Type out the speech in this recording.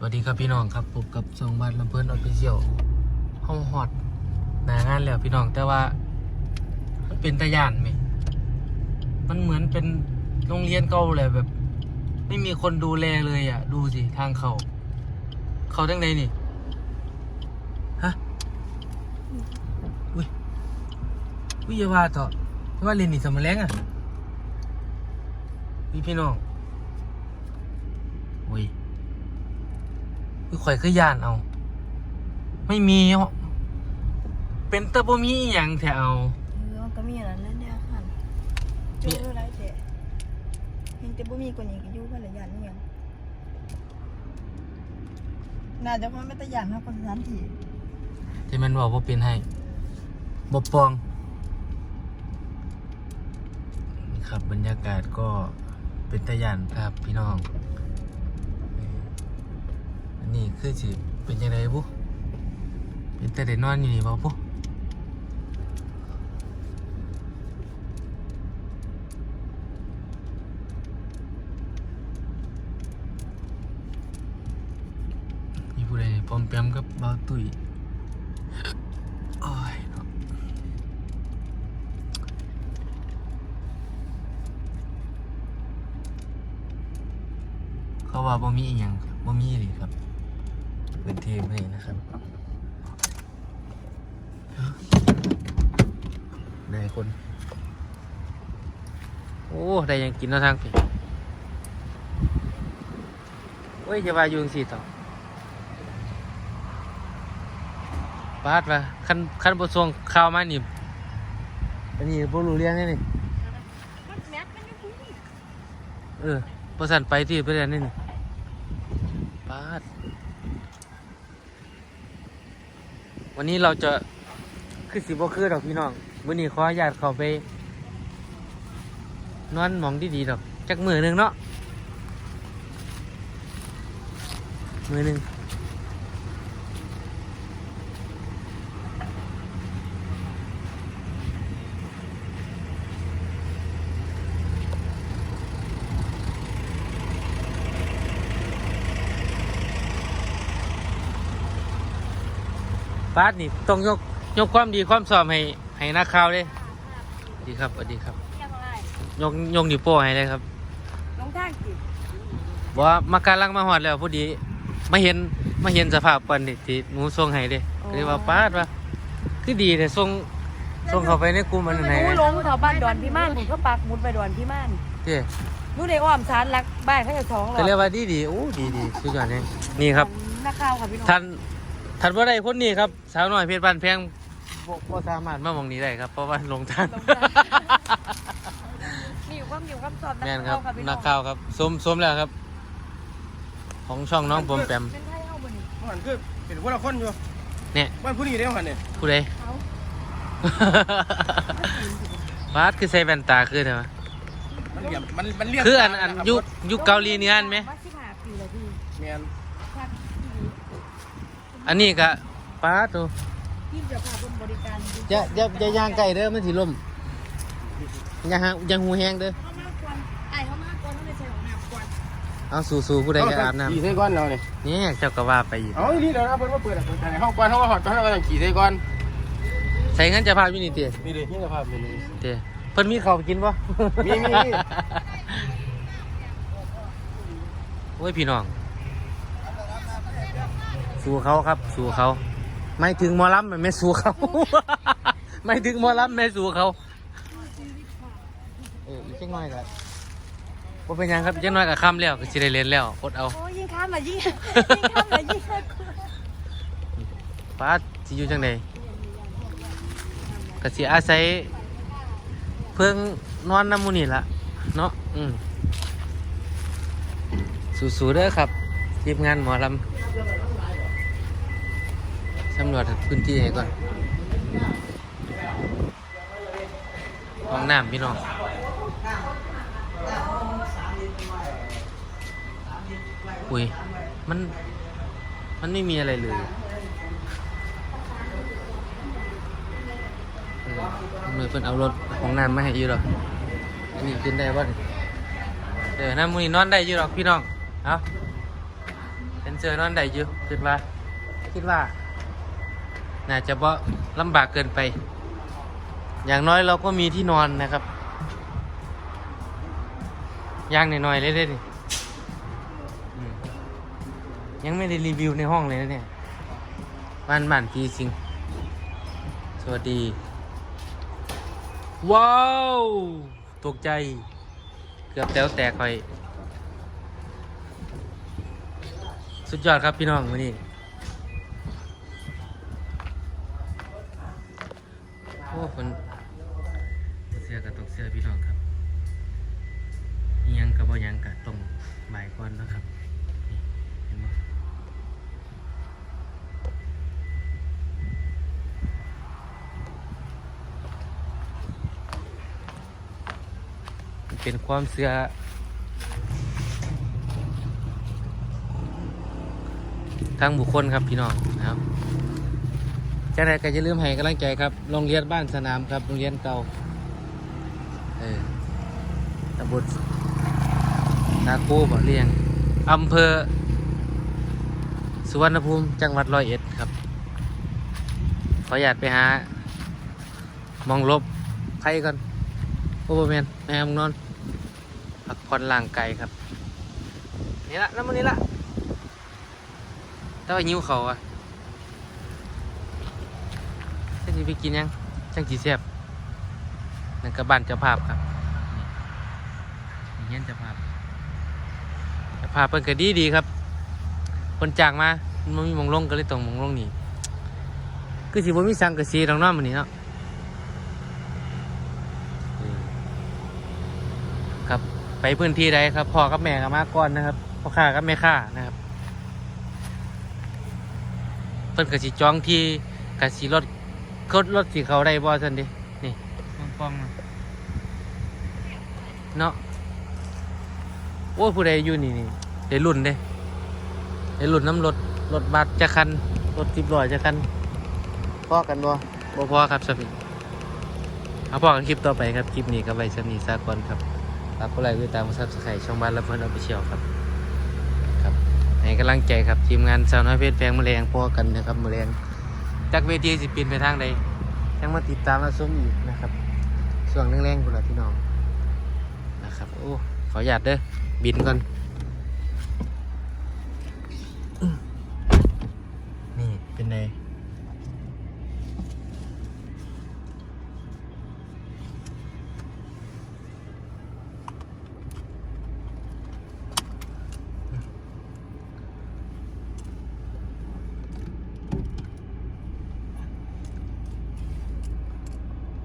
สวัสดีครับพี่น้องครับพบกับซองบัตรลำเพิ่นออฟฟิเชียลห้องฮอตหนางานแล้วพี่น้องแต่ว่ามันเป็นตะยานไหมมันเหมือนเป็นโรงเรียนเก่าเลยแบบ ไม่มีคนดูแลเลยอะ ดูสิทางเขาเขาทั้งในนี่ฮะอุ้ยอุ้ยอย่าว่าต่อว่าเรียนนี่สมแรงอะพี่พี่น้องอุ้ย คือข่อยคือย่านเอา ไม่มีอะเป็นแตะบ่มีอหย่างแถวเอาเออมันก็มีอันนั้นแหละเนี่ยค่ะจู้ไรเจ๊ยังจะบ่มีกว่านี้ก็อยู่กันละยานนี่ยังน่าจะเพราะไม่ตะยานเท่าคนสถานที่ที่มันบอกว่าเป็นให้บ่ปองนี่ครับบรรยากาศก็เป็นตะยานครับพี่น้องเอออันนี้ คือสิเป็นยังไงบุเป็นแต่ได้นอนอยู่นี่บ่บุมีผู้ใดปลอมแปมกับบาตุ้ยโอ้ยเนาะเขาว่าบ่มีอีหยังครับบ่มีเลยครับ พื้นที่นี่นะครับได้คน โอ้ได้หยังกินแล้วทางพี่โอ้ยจะว่าอยุงสิต่อปาดว่าคันคันบทส่งข่าวมานี่อันนี้บ่รู้เรื่องแน่นี่เออบ่สั่นไปที่ไปเรียนนี่นี่ปาด วันนี้เราจะคือสิบ่คือดอกพี่น้องมื้อนี้ขออนุญาตเขาไป นอนหมองดีๆดอกจักมือหนึ่งเนาะมือหนึ่ง บาสนี่ต้องยกยกความดีความสอบให้ให้นักข่าวเลยดีครับสวัสดีครับ ยกยกนิ้วโป้งให้เลยครับน้องทางสิบอกว่ามาการลังมาหอดแล้วพอดีมาเห็นมาเห็นสภาพปันนี่ที่หนูส่งให้เด้ก็เลยว่าปาดว่าคือดีแต่ส่งส่งเข้าไปในกลุ่มอันไหนหนูลงแถวบ้านดอนพี่ม่านผมก็ปักหมุดไปดอนพี่ม่านเจ้หนูได้อ้อมสารรักบ้านเขาจะท้องก็เรียกว่าดีดีๆโอ้ดีดีสุดยอดเลยนี่ครับนักข่าวค่ะพี่น้องท่าน ท่านว่าได้คนนี้ครับ สาวน้อยเพชรบ้านแพงบ่บ่สามารถมามองนี้ได้ครับ เพราะว่าลงท่านมีอยู่ความอยู่ความสอบแม่นคข่ารัวบค่ะพี่น้นัอกงข่าวครับสมสมแล้วครับ ของช่องน้องผมแปมเป็นไทยเข้าบ่นี่หันคือเป็นคนละคนอยู่เนี่ยบ้านผู้นี้ได้หันเนี่ยผู้ใดเขาบาสคือใส่แว่นตาคือเถอะมันเรียมมันมันเรียกคืออันอันยุคยุคเกาหลีนี่อันไหม มาสิบห้าปีแล้วพี่ แมน ค่ะ อันนี้ก็ปาตัวพี่จะพาบนบริการดีอย่าอย่าอย่าย่างไก่เด้อมันสิล่มอย่าหาอย่าหูแห้งเด้อเข้ามากกว่าไอ้เข้ามากกว่าต้องได้ใช้ของน้ำก่อนเอาสู่ๆผู้ใดจะอาบน้ขี่ใส่ก้อนเราเนี่ยำนี่เจ้าก็ว่าไปอีกเอาอีนี่เดี๋ยวนะเพิ่นมาเปิดอะเปิดในห้องก้อนห้องหอดก้อนห้องก้อนขี่ใส่ก้อนใส่งั้นจะพาพี่นี่เตี๋ยนี่เลยนี่สภาพนี่เลย เตี๋ยเพิ่นมีข้าวกินปะมีมีมี โอ้ยพี่น้อง สู่เขาครับ สู่เขา ไม่ถึงหมอลำมันไม่สู่เขา ไม่ถึงหมอลำไม่สู่เขา เอออีกจังน้อยก็บ่เป็นหยังครับอีกจังน้อยก็ค่ำแล้วก็สิได้เล่นแล้วอดเอา โอ้ยิงข้ามมายิงยิงข้ามมายิงป้าสิอยู่จังไดก็สิอาศัย เพิ่งนอนน้ำหมูนี่ละเนาะอืมสู้ๆเด้อครับทีมงานหมอลำ สำรวจพื้นที่ให้ก่อนห้องน้ำพี่น้องอุ้ย มัน มันไม่มีอะไรเลยเออมือเพิ่นเอารถของน้ำมาให้อยู่หรอกอันนี้ขึ้นได้บ่นี่เออน้ำมูนี่นอนได้อยู่หรอกพี่น้อง เอาไปนเซอนอนได้อยู่คิดว่า คิดว่า น่าจะบ่ลำบากเกินไป อย่างน้อยเราก็มีที่นอนนะครับย่างหน่อยๆเลยเด้นี่อืมยังไม่ได้รีวิวในห้องเลยนะเนี่ยบ้านบ้านพีสิง สวัสดี ว้าว ตกใจ เกือบแตวแตกคอย สุดยอดครับพี่น้องวันนี้ อ้คนเสื้อกับตกเสื้อพี่น้องครับอิหยังกับบ่หยังกับตรงบ่ายก่อนนะครับเห็นไหมเป็นความเสื้อทางบุคคลครับพี่น้องนะครับ จากนั้นก็จะลืมให้กำลังใจครับ โรงเรียนบ้านสนามครับ โรงเรียนเก่า เออตำบลนาคูบ่เรียงอำเภอ สุวรรณภูมิ จังหวัดร้อยเอ็ดครับ ขออยากไปหา มองลบใครก่อนโอ้โหแมนแม่มึงนอน พักผ่อนร่างกายครับ นี่ละน้ำมันนี่ละแต่ว่าหิวเขาอะจะ สิไปกินยังจังสีแซ่บนั่นก็บ้านเจ้าภาพครับนี่เฮียนเจ้าภาพเจ้าภาพเพิ่นก็ดีดีครับ คนจางมามันมีมองลงก็เลยต้องมองลงนี่คือสิบ่มีสังกะสีทางน้ำมันนี่เนาะนี่ครับไปพื้นที่ใดครับพ่อกับแม่กับมาก่อนนะครับพ่อข้ากับแม่ข้านะครับเพิ่นก็สิจองที่กะสิรถ รถรถสิเขาได้บ่ซั่นเดินี่ป้องๆนะเนาะโอ้ยผู้ใดอยู่นี่นี่ได้รุ่นเด้ไอ้หลุดน้ำรถรถบัสจะคันรถสิบล้อจะคันพอกันบ่บ่พอครับสมิเอาพอกันคลิปต่อไปครับคลิปนี้ก็ไว้สมีสากลครับฝากกดไลค์กดติดตามซับสไครต์ช่องบ้านและเพื่อนเอาไปเชียวครับครับให้กำลังใจครับทีมงานสาวน้อยเพชรแพงแมลงพอกันนะครับแมลง จากเวทีสิปีนไปทางใดยังมาติดตามและชมอีกนะครับส่วงแรงๆคุณล่ะพี่น้องนะครับโอ้ขออนุญาตเด้อบินก่อน นี่เป็นไง